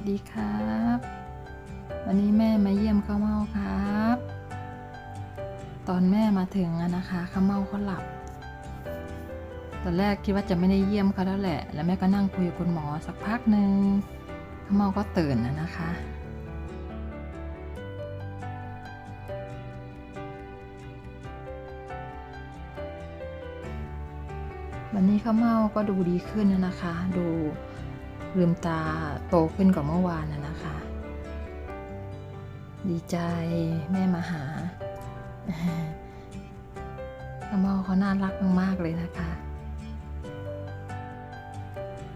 สดีครับ วันนี้แม่มาเยี่ยมข้าวเมาครับ ตอนแม่มาถึงอะนะคะข้าวเมาเขาหลับ ตอนแรกคิดว่าจะไม่ได้เยี่ยมเขาแล้วแหละ แล้วแม่ก็นั่งคุยกับคุณหมอสักพักหนึ่งข้าวเมาก็ตื่นนะนะคะวันนี้ข้าวเมาก็ดูดีขึ้นนะนะคะ ดู ลืมตาโตขึ้นกว่าเมื่อวานนะนะคะ ดีใจแม่มาหาข้าวเม่าเขาน่ารักมาก ๆ เลยนะคะ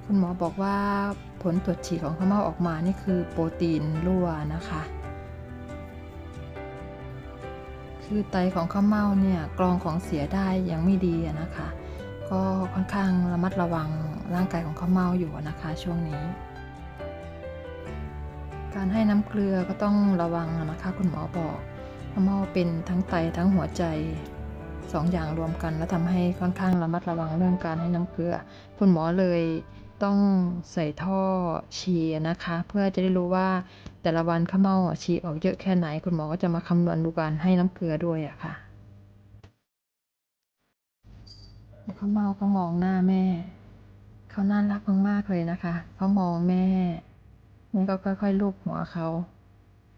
คุณหมอบอกว่าผลตรวจฉี่ของข้าวเม่าออกมานี่คือโปรตีนรั่วนะคะ คือไตของข้าวเม่าเนี่ยกรองของเสียได้ยังไม่ดีอะนะคะ ก็ค่อนข้างระมัดระวังร่างกายของข้าวเม่าอยู่นะคะช่วงนี้ การให้น้ำเกลือก็ต้องระวังนะคะคุณหมอบอกข้าวเม่าเป็นทั้งไตทั้งหัวใจสองอย่างรวมกัน แล้วทำให้ค่อนข้างระมัดระวังเรื่องการให้น้ำเกลือ คุณหมอเลยต้องใส่ท่อฉี่นะคะ เพื่อจะได้รู้ว่าแต่ละวันข้าวเม่าฉี่ออกเยอะแค่ไหน คุณหมอก็จะมาคำนวณดูการให้น้ำเกลือด้วยอะค่ะ เขาเมาเขามองหน้าแม่ เขาน่ารักมากๆเลยนะคะเขามองแม่แม่ก็ค่อยๆลูบหัวเขา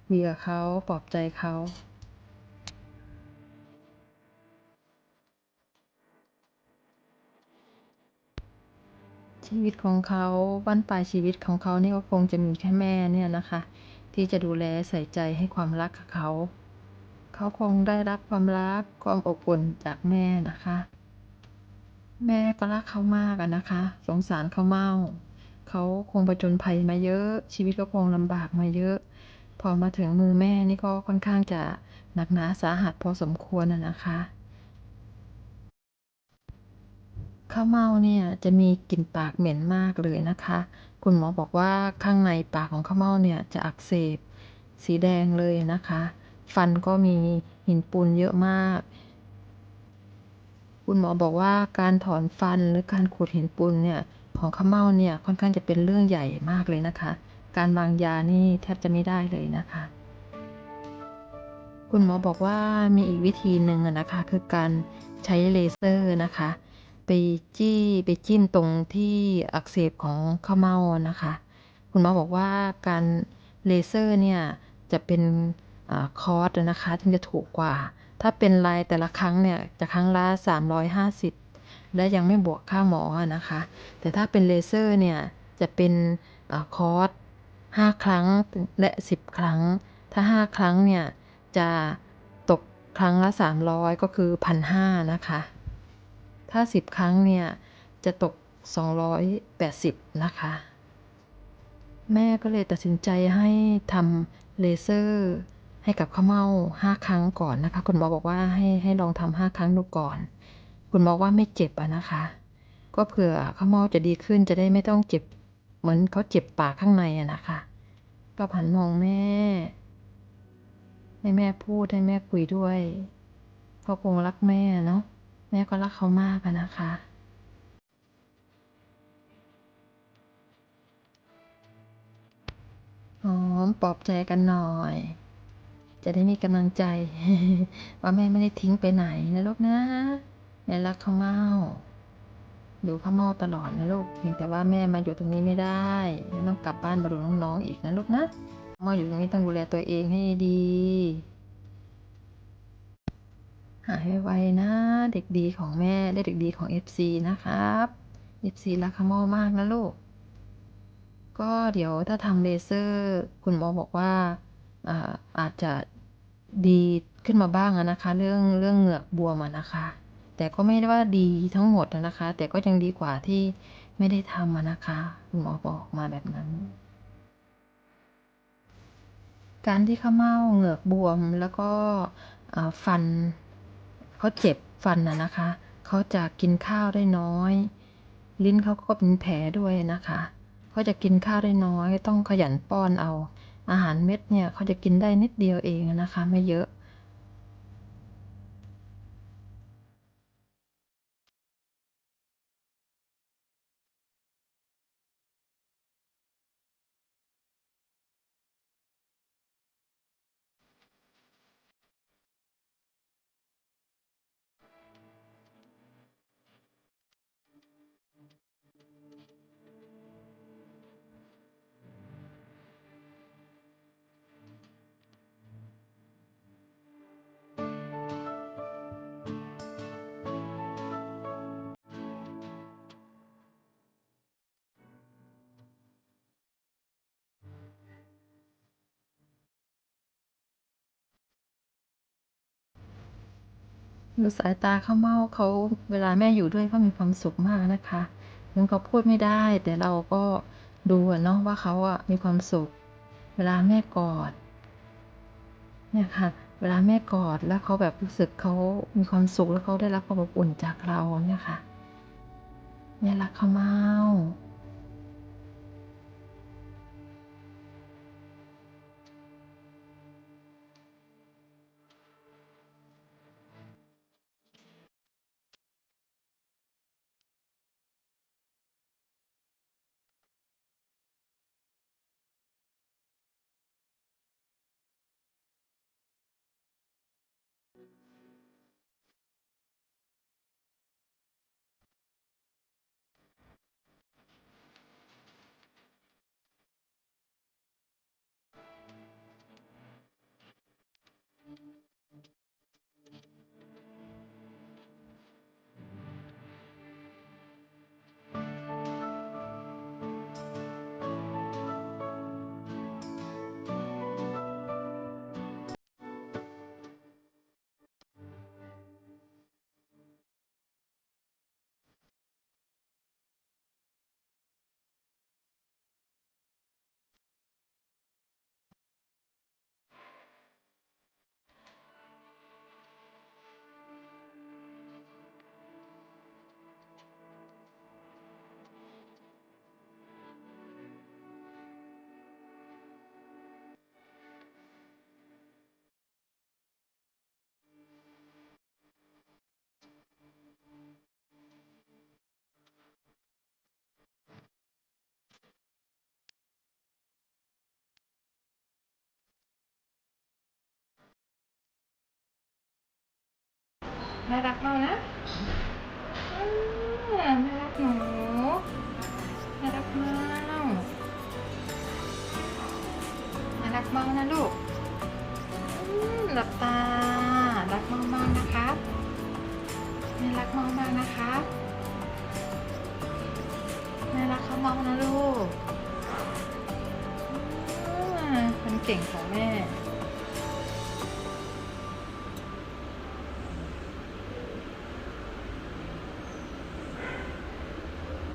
เบียเขาปลอบใจเขาชีวิตของเขาบ้านปลายชีวิตของเขานี่ก็คงจะมีแค่แม่เนี่ยนะคะ ที่จะดูแลใส่ใจให้ความรักกับเขา เขาคงได้รับความรักความอบอุ่นจากแม่นะคะ แม่ก็รักเขามากอะนะคะ สงสารเขาเมาเขาคงประจนภัยมาเยอะ ชีวิตก็คงลำบากมาเยอะ พอมาถึงมือแม่นี่ก็ค่อนข้างจะหนักหนาสาหัสพอสมควรอะนะคะข้าวเมาเนี่ยจะมีกลิ่นปากเหม็นมากเลยนะคะ คุณหมอบอกว่าข้างในปากของข้าวเมาเนี่ยจะอักเสบสีแดงเลยนะคะ ฟันก็มีหินปูนเยอะมาก คุณหมอบอกว่าการถอนฟันหรือการขูดหินปูนเนี่ยของข้าเม่าเนี่ยค่อนข้างจะเป็นเรื่องใหญ่มากเลยนะคะ การวางยานี่แทบจะไม่ได้เลยนะคะ คุณหมอบอกว่ามีอีกวิธีหนึ่งนะคะ คือการใช้เลเซอร์นะคะ ไปจี้ไปจิ้มตรงที่อักเสบของข้าเม่านะคะ คุณหมอบอกว่าการเลเซอร์เนี่ยจะเป็นอคอร์สนะคะ ถึงจะถูกกว่า ถ้าเป็นรายแต่ละครั้งเนี่ยจะครั้งละ 350 และยังไม่บวกค่าหมอนะคะ แต่ถ้าเป็นเลเซอร์เนี่ยจะเป็นอคอร์ส5 ครั้งและ 10 ครั้ง ถ้า 5 ครั้งเนี่ยจะตกครั้งละ 300 ก็คือ1,500นะคะ ถ้า 10 ครั้งเนี่ยจะตก 280 นะคะ แม่ก็เลยตัดสินใจให้ทำเลเซอร์ ให้กับข้าวเม่า5ครั้งก่อนนะคะ คุณหมอบอกว่าให้ให้ลองทำ5ครั้งดูก่อน คุณหมอว่าไม่เจ็บอะนะคะ ก็เผื่อข้าวเม่าจะดีขึ้นจะได้ไม่ต้องเจ็บ เหมือนเขาเจ็บปากข้างในอะนะคะก็ผันมองแม่ ให้แม่พูดให้แม่คุยด้วยเขาคงรักแม่เนาะแม่ก็รักเขามากอะนะคะหอมปลอบใจกันหน่อย จะได้มีกำลังใจ ว่าแม่ไม่ได้ทิ้งไปไหนนะลูกนะแม่รักข้าวเม่าดูข้าวเม่าตลอดนะลูกเพียงแต่ว่าแม่มาอยู่ตรงนี้ไม่ได้ต้องกลับบ้านมาดูน้องๆอีกนะลูกนะเม่าอยู่ตรงนี้ต้องดูแลตัวเองให้ดี หายไวๆนะ เด็กดีของแม่ได้เด็กดีของ FC นะครับ FC รักข้าวเม่ามากนะลูกก็เดี๋ยวถ้าทำเลเซอร์ คุณหมอบอกว่าอ่าอาจจะ ดีขึ้นมาบ้างนะคะ เรื่องเรื่องเหงือกบวมนะคะ แต่ก็ไม่ได้ว่าดีทั้งหมดนะคะ แต่ก็ยังดีกว่าที่ไม่ได้ทำนะคะคุณหมอบอกมาแบบนั้น การที่ข้าเม่าเหงือกบวมแล้วก็ฟันเขาเจ็บฟันอะนะคะเขาจะกินข้าวได้น้อย ลิ้นเขาก็เป็นแผลด้วยนะคะเขาจะกินข้าวได้น้อย ต้องขยันป้อนเอา อาหารเม็ดเนี่ยเขาจะกินได้นิดเดียวเองนะคะ ไม่เยอะ ดูสายตาเขาเมาเขาเวลาแม่อยู่ด้วยเขามีความสุขมากนะคะถึงเขาพูดไม่ได้ แต่เราก็ดูเนาะว่าเขาอะมีความสุข เวลาแม่กอดเนี่ยค่ะ เวลาแม่กอดแล้วเขาแบบรู้สึกเขามีความสุขแล้วเขาได้รับความอบอุ่นจากเราเนี่ยค่ะแม่รักเขาเมา แม่รักเรานะอืมแม่รักหนูแม่รักเมาแม่รักเมานะลูกหลับตา รักเมามากนะครับแม่รักเมามากนะครับแม่รักเขาเมานะลูกมคนเก่งของแม่